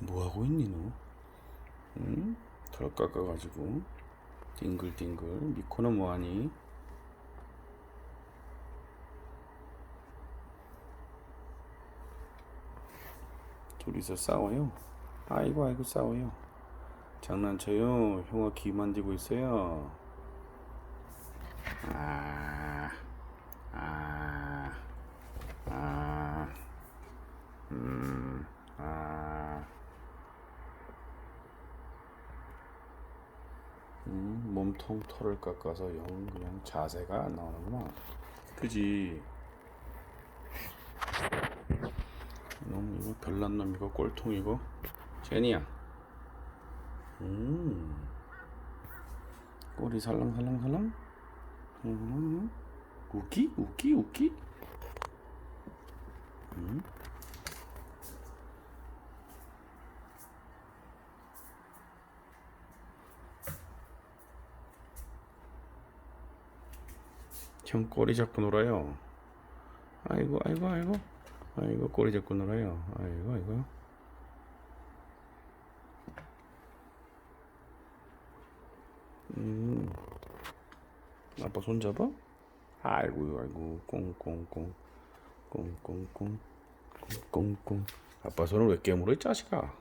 뭐 하고 있니 너? 응? 털 깎아가지고 뒹글뒹글 미코는 뭐하니? 둘이서 싸워요. 아이고 아이고 싸워요. 장난쳐요. 형아 귀 만지고 있어요. 아, 아, 음, 몸통 털을 깎아서 영 그냥 자세가 안 나오는구나. 그지? 놈 이거 별난 놈 이거 꼴통 이거 제니야. 음. 꼬리 살랑살랑살랑. 음. 웃기? 웃기? 웃기? 음. 형 꼬리 잡고 놀아요. 아이고 아이고 아이고 아이고 꼬리 잡고 놀아요. 아이고 아이고. 음. 아빠 손 잡아? 아이고 아이고 꽁꽁꽁 꽁꽁꽁 꽁꽁꽁 아빠 손을 왜 깨물어 이 자식아?